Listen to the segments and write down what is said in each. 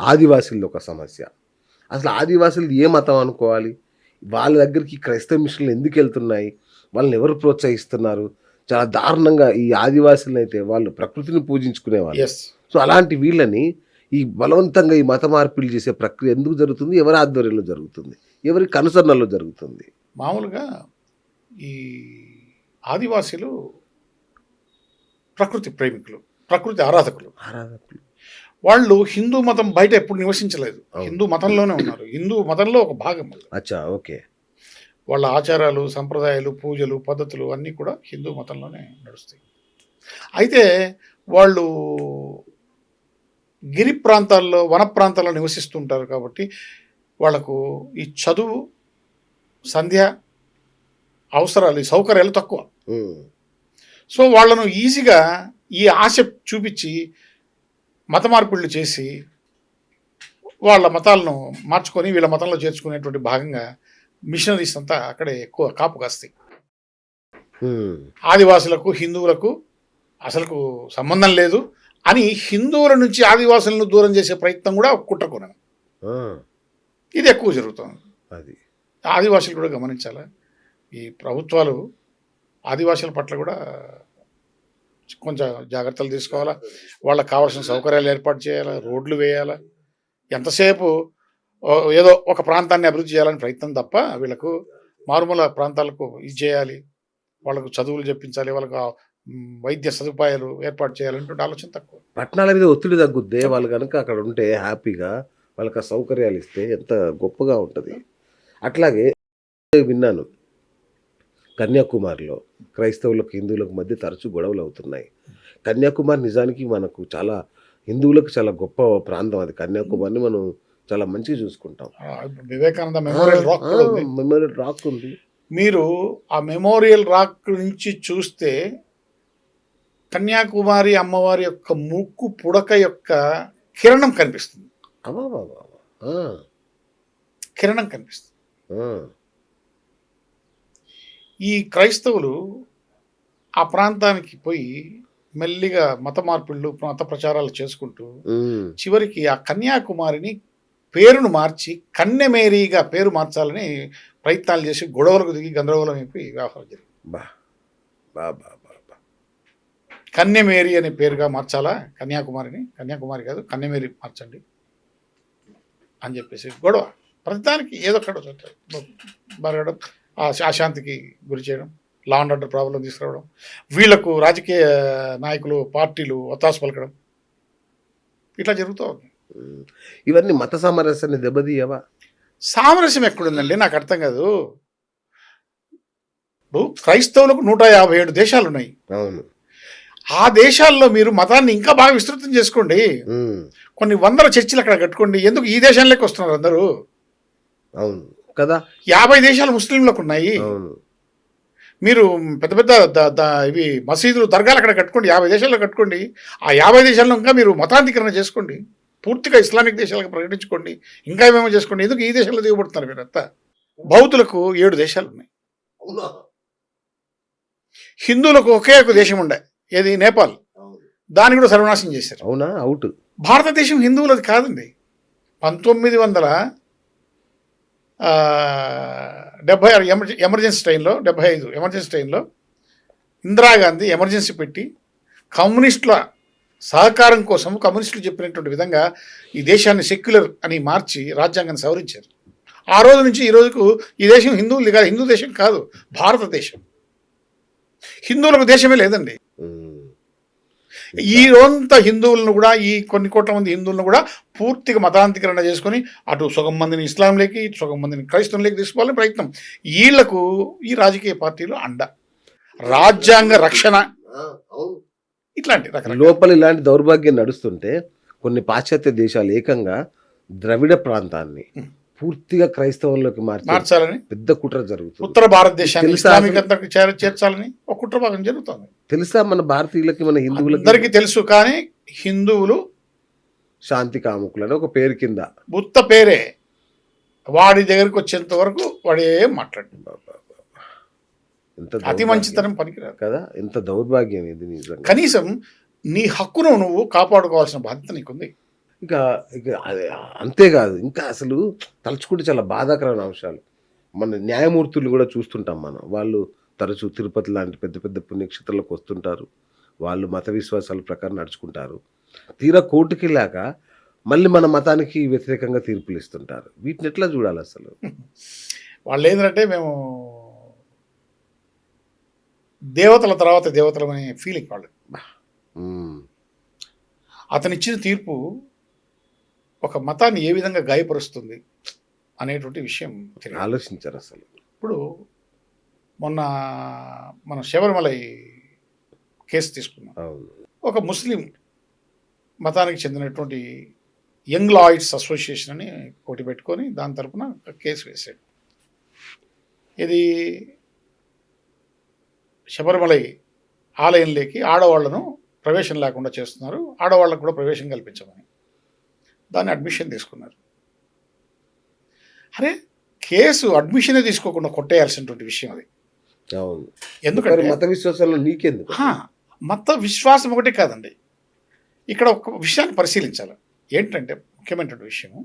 ఆదివాసీలది ఒక సమస్య. అసలు ఆదివాసులు ఏ మతం అనుకోవాలి? వాళ్ళ దగ్గరికి క్రైస్తవ మిషన్లు ఎందుకు వెళ్తున్నాయి? వాళ్ళని ఎవరు ప్రోత్సహిస్తున్నారు? చాలా దారుణంగా ఈ ఆదివాసులను అయితే వాళ్ళు ప్రకృతిని పూజించుకునేవాళ్ళు. సో అలాంటి వీళ్ళని ఈ బలవంతంగా ఈ మత మార్పిడి చేసే ప్రక్రియ ఎందుకు జరుగుతుంది? ఎవరి ఆధ్వర్యంలో జరుగుతుంది? ఎవరి కనుసరణలో జరుగుతుంది? మామూలుగా ఈ ఆదివాసీలు ప్రకృతి ప్రేమికులు ప్రకృతి ఆరాధకులు. ఆరాధకులు. వాళ్ళు హిందూ మతం బయట ఎప్పుడు నివసించలేదు. హిందూ మతంలోనే ఉన్నారు హిందూ మతంలో ఒక భాగం. అచ్చా ఓకే వాళ్ళ ఆచారాలు సంప్రదాయాలు పూజలు పద్ధతులు అన్నీ కూడా హిందూ మతంలోనే నడుస్తాయి అయితే వాళ్ళు గిరి ప్రాంతాల్లో వన ప్రాంతాల్లో నివసిస్తుంటారు కాబట్టి వాళ్ళకు ఈ చదువు సంధ్య అవసరాలు ఈ సౌకర్యాలు తక్కువ ఉమ్. సో వాళ్ళను ఈజీగా ఈ ఆశ చూపించి మత మార్పిళ్ళు చేసి వాళ్ళ మతాలను మార్చుకొని వీళ్ళ మతంలో చేర్చుకునేటువంటి భాగంగా మిషనరీస్ అంతా అక్కడే ఎక్కువ కాపు కాస్తాయి. ఆదివాసులకు హిందువులకు అసలుకు సంబంధం లేదు అని హిందువుల నుంచి ఆదివాసులను దూరం చేసే ప్రయత్నం కూడా కుట్రకోణం. ఆ, ఇది ఎక్కువ జరుగుతుంది. అది. ఆదివాసులు కూడా గమనించాలా? ఈ ప్రభుత్వాలు ఆదివాసుల పట్ల కూడా కొంచెం జాగ్రత్తలు తీసుకోవాలా? వాళ్ళకి కావాల్సిన సౌకర్యాలు ఏర్పాటు చేయాలా? రోడ్లు వేయాలా? ఎంతసేపు ఏదో ఒక ప్రాంతాన్ని అభివృద్ధి చేయాలని ప్రయత్నం తప్ప వీళ్ళకు మారుమూల ప్రాంతాలకు ఇది చేయాలి. వాళ్ళకు చదువులు చెప్పించాలి. వాళ్ళకు వైద్య సదుపాయాలు ఏర్పాటు చేయాలనేటువంటి ఆలోచన తక్కువ. పట్టణాల మీద ఒత్తిడి తగ్గుద్దే. వాళ్ళు కనుక అక్కడ ఉంటే హ్యాపీగా వాళ్ళకి సౌకర్యాలు ఇస్తే ఎంత గొప్పగా ఉంటుంది. అట్లాగే విన్నాను. కన్యాకుమారిలో క్రైస్తవులకు హిందువులకు మధ్య తరచూ గొడవలు అవుతున్నాయి. కన్యాకుమారి నిజానికి మనకు చాలా హిందువులకు చాలా గొప్ప ప్రాంతం అది. కన్యాకుమారిని మనం చాలా మంచిగా చూసుకుంటాం. Vivekananda memorial rock. Memorial rock ఉంది. మీరు ఆ మెమోరియల్ రాక్ నుంచి చూస్తే కన్యాకుమారి అమ్మవారి యొక్క ముక్కు పుడక యొక్క కిరణం కనిపిస్తుంది. కిరణం కనిపిస్తుంది. ఈ క్రైస్తవులు ఆ ప్రాంతానికి పోయి మెల్లిగా మత మార్పిళ్ళు మత ప్రచారాలు చేసుకుంటూ. చివరికి ఆ కన్యాకుమారిని పేరును మార్చి కన్యమేరీగా పేరు మార్చాలని ప్రయత్నాలు చేసి గొడవలకు దిగి గందరగోళం అయిపోయి వ్యవహారం జరిగింది. బా బా బా బా బా. కన్యమేరి అనే పేరుగా మార్చాలా? కన్యాకుమారిని? కన్యాకుమారి కాదు కన్యమేరి మార్చండి అని చెప్పేసి గొడవ. ప్రతిదానికి ఏదో ఒకటి బరగడం అశాంతికి గురి చేయడం లా అండ్ ఆర్డర్ ప్రాబ్లం తీసుకురావడం వీళ్ళకు రాజకీయ నాయకులు పార్టీలు ఒత్తాసు పలకడం. ఇట్లా జరుగుతూ ఉంది. ఇవన్నీ మత సామరస్యాన్ని దెబ్బతీయవా? సామరస్యం ఎక్కడుందండి? నాకు అర్థం కాదు. ఇప్పుడు క్రైస్తవులకు నూట యాభై ఏడు దేశాలు ఉన్నాయి అవును. ఆ దేశాల్లో మీరు మతాన్ని ఇంకా బాగా విస్తృతం చేసుకోండి. కొన్ని వందల చర్చిలు అక్కడ కట్టుకోండి. ఎందుకు ఈ దేశంలోకి వస్తున్నారు అందరూ? అవును. కదా? యాభై దేశాలు ముస్లింలకు ఉన్నాయి అవును. మీరు పెద్ద పెద్ద ఇవి మసీదులు దర్గాలు అక్కడ కట్టుకోండి యాభై దేశాల్లో కట్టుకోండి. ఆ యాభై దేశాల్లో ఇంకా మీరు మతాంతీకరణ చేసుకోండి. పూర్తిగా ఇస్లామిక్ దేశాలకు ప్రకటించుకోండి. ఇంకా ఏమేమో చేసుకోండి. ఎందుకు ఈ దేశంలో దిగబడుతున్నారు మీరంతా? బౌద్ధులకు ఏడు దేశాలు ఉన్నాయి. హిందువులకు ఒకే ఒక దేశం ఉండే. ఏది? నేపాల్. దాన్ని కూడా సర్వనాశనం చేశారు. అవునా? అవుట్. భారతదేశం హిందువులది కాదండి. పంతొమ్మిది వందల డెబ్బై డెబ్భై ఆరు ఎమర్జె ఎమర్జెన్సీ టైంలో డెబ్బై ఐదు ఎమర్జెన్సీ టైంలో ఇందిరాగాంధీ ఎమర్జెన్సీ పెట్టి కమ్యూనిస్టుల సహకారం కోసం కమ్యూనిస్టులు చెప్పినటువంటి విధంగా ఈ దేశాన్ని సెక్యులర్ అని మార్చి రాజ్యాంగాన్ని సవరించారు. ఆ రోజు నుంచి ఈ రోజుకు ఈ దేశం హిందువులు కాదు హిందూ దేశం కాదు భారతదేశం. హిందువులకు దేశమే లేదండి. ఈ రోజంతా హిందువులను కూడా ఈ కొన్ని కోట్ల మంది హిందువులను కూడా పూర్తిగా మతాంతీకరణ చేసుకొని అటు సగం మందిని ఇస్లాంలోకి ఇటు సగం మందిని క్రైస్తవులకి తీసుకోవాలని ప్రయత్నం. వీళ్ళకు ఈ రాజకీయ పార్టీలు అండ. రాజ్యాంగ రక్షణ. ఇట్లాంటి లోపల ఇలాంటి దౌర్భాగ్యం నడుస్తుంటే కొన్ని పాశ్చాత్య దేశాలు ఏకంగా ద్రవిడ ప్రాంతాన్ని. పూర్తిగా క్రైస్తవంలోకి మార్చి మార్చాలని పెద్ద కుట్ర జరుగుతుంది. ఉత్తర భారతదేశాన్ని ఇస్లామిక్ చేర్చాలని ఒక కుట్ర భాగం జరుగుతుంది. తెలుసా మన భారతీయులకి మన హిందువులకి? అందరికీ తెలుసు కానీ హిందువులు శాంతి కాముకులని ఒక పేరు కింద. బుత్త పేరే. వాడి దగ్గరికి వచ్చేంత వరకు వాడే మాట్లాడు ఎంత అతి. మంచితనం పనికిరాదు. కదా? ఎంత దౌర్భాగ్యం ఇది కనీసం నీ హక్కును నువ్వు కాపాడుకోవాల్సిన బాధ్యత నీకుంది. ఇక అంతేకాదు ఇంకా అసలు తలుచుకుంటే చాలా బాధాకరమైన అంశాలు. మన న్యాయమూర్తులు కూడా చూస్తుంటాం మనం. వాళ్ళు తరచూ తిరుపతి లాంటి పెద్ద పెద్ద పుణ్యక్షేత్రాలకు వస్తుంటారు. వాళ్ళు మత విశ్వాసాల ప్రకారం నడుచుకుంటారు. తీరా కోర్టుకి వెళ్ళాక మళ్ళీ మన మతానికి వ్యతిరేకంగా తీర్పులు ఇస్తుంటారు. వీటిని ఎట్లా చూడాలి అసలు? వాళ్ళు ఏంటంటే మేము దేవతల తర్వాత దేవతలం అనే ఫీలింగ్ వాళ్ళు ఉమ్, అతను ఇచ్చిన తీర్పు ఒక మతాన్ని ఏ విధంగా గాయపరుస్తుంది అనేటువంటి విషయం తెలియదు. ఆలోచించారు అసలు. ఇప్పుడు మొన్న మన శబరిమలై కేసు తీసుకున్నాం. ఒక ముస్లిం మతానికి చెందినటువంటి యంగ్ లాయిడ్స్ అసోసియేషన్ అని ఒకటి పెట్టుకొని దాని తరపున కేసు వేశాడు. ఇది శబరిమలై ఆలయంలోకి ఆడవాళ్ళను ప్రవేశం లేకుండా చేస్తున్నారు. ఆడవాళ్ళకు కూడా ప్రవేశం కల్పించమని. దాన్ని అడ్మిషన్ తీసుకున్నారు. అరే కేసు అడ్మిషనే తీసుకోకుండా కొట్టేయాల్సినటువంటి విషయం అది. ఎందుకంటే మత విశ్వాసాల్లో నీకెందుకు? మత విశ్వాసం ఒకటే కాదండి. ఇక్కడ ఒక విషయాన్ని పరిశీలించాలి. ఏంటంటే ముఖ్యమైనటువంటి విషయం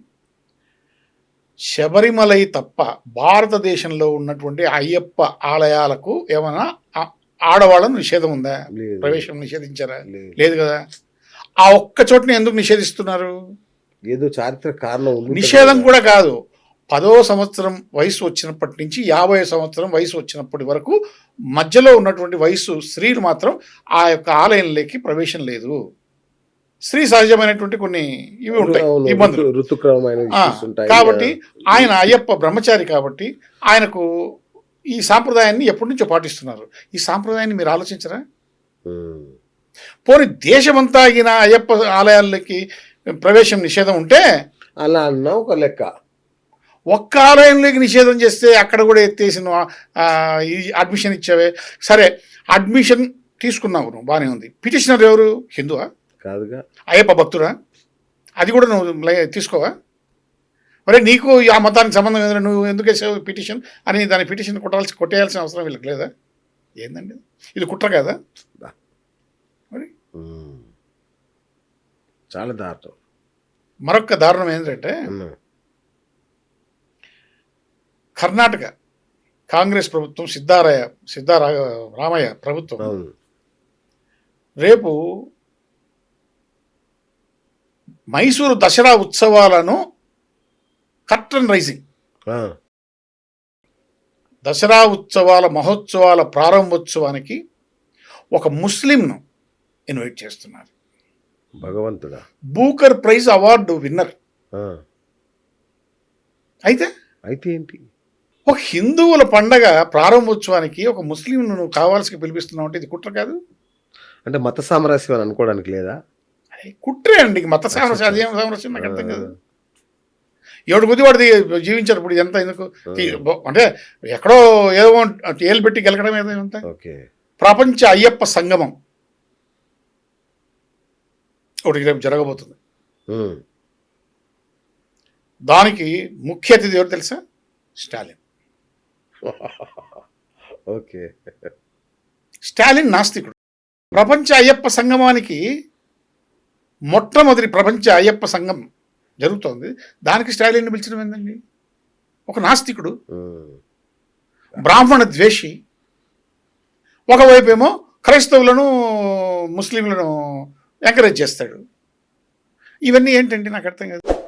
శబరిమలై తప్ప భారతదేశంలో ఉన్నటువంటి అయ్యప్ప ఆలయాలకు ఏమైనా ఆడవాళ్ళను నిషేధం ఉందా. ప్రవేశం నిషేధించారా. లేదు కదా? ఆ ఒక్క చోటని ఎందుకు నిషేధిస్తున్నారు? ఏదో చారిత్రక కారణం ఉంది నిషేధం కూడా కాదు. పదో సంవత్సరం వయసు వచ్చినప్పటి నుంచి యాభై సంవత్సరం వయసు వచ్చినప్పటి వరకు మధ్యలో ఉన్నటువంటి వయసు స్త్రీలు మాత్రం ఆ యొక్క ఆలయంలోకి ప్రవేశం లేదు. స్త్రీ సహజమైనటువంటి కొన్ని ఇవి ఉంటాయి ఇబ్బందులు. ఋతు- ఋతుక్రమమైన కాబట్టి ఆయన అయ్యప్ప బ్రహ్మచారి కాబట్టి ఆయనకు ఈ సాంప్రదాయాన్ని ఎప్పటి నుంచో పాటిస్తున్నారు. ఈ సాంప్రదాయాన్ని మీరు ఆలోచించరా? పోనీ దేశమంతా ఆగిన అయ్యప్ప ఆలయాలకి ప్రవేశం నిషేధం ఉంటే అలా అన్నా ఒక లెక్క. ఒక్క ఆలయంలోకి నిషేధం చేస్తే అక్కడ కూడా ఎత్తేసిన అడ్మిషన్ ఇచ్చావే. సరే అడ్మిషన్ తీసుకున్నావు నువ్వు బాగానే ఉంది. పిటిషనర్ ఎవరు? హిందువా? కాదుగా. అయ్యప్ప భక్తుడా? అది కూడా నువ్వు తీసుకోవా? మరి నీకు ఆ మతానికి సంబంధం ఏంటంటే నువ్వు ఎందుకు వేసావు పిటిషన్ అని దాని పిటిషన్ కొట్టాల్సి కొట్టేయాల్సిన అవసరం వీళ్ళకి లేదా? ఏందండి ఇది? కుట్ర కదా? మరి. చాలా దారుణం. మరొక దారుణం ఏంటంటే కర్ణాటక కాంగ్రెస్ ప్రభుత్వం సిద్ధారాయ సిద్ధారా రామయ్య ప్రభుత్వం రేపు మైసూరు దసరా ఉత్సవాలను కర్టన్ రైజింగ్. దసరా ఉత్సవాల మహోత్సవాల ప్రారంభోత్సవానికి ఒక ముస్లింను ఇన్వైట్ చేస్తున్నారు. భగవంతుడా? Booker prize award winner. అయితే? అయితే ఏంటి? ఒక హిందువుల పండగ ప్రారంభోత్సవానికి ఒక ముస్లింను నువ్వు కావాల్సి పిలిపిస్తున్నావు అంటే ఇది కుట్ర కాదు? అంటే మత సామరస్యం అని అనుకోవడానికి లేదా? కుట్రే అండి. మత సామరస్యం అదేం సామరస్యం? నాకు అర్థం కాదు. ఎవడు కొద్ది వాడిది జీవించారు ఇప్పుడు ఎంత ఎందుకు? అంటే ఎక్కడో ఏదో ఏలు పెట్టి గెలకడం ఏదో ఎంత ఓకే. ప్రపంచ అయ్యప్ప సంగమం. ఒకటి రేపు జరగబోతుంది. దానికి ముఖ్య అతిథి ఎవరు తెలుసా? స్టాలిన్. ఓకే. స్టాలిన్ నాస్తికుడు. ప్రపంచ అయ్యప్ప సంగమానికి మొట్టమొదటి ప్రపంచ అయ్యప్ప సంఘం జరుగుతోంది. దానికి స్టాలిన్ పిలిచడం ఏందండి? ఒక నాస్తికుడు. బ్రాహ్మణ ద్వేషి. ఒకవైపు ఏమో క్రైస్తవులను ముస్లింలను ఎంకరేజ్ చేస్తాడు. ఇవన్నీ ఏంటండి నాకు అర్థం కాదు.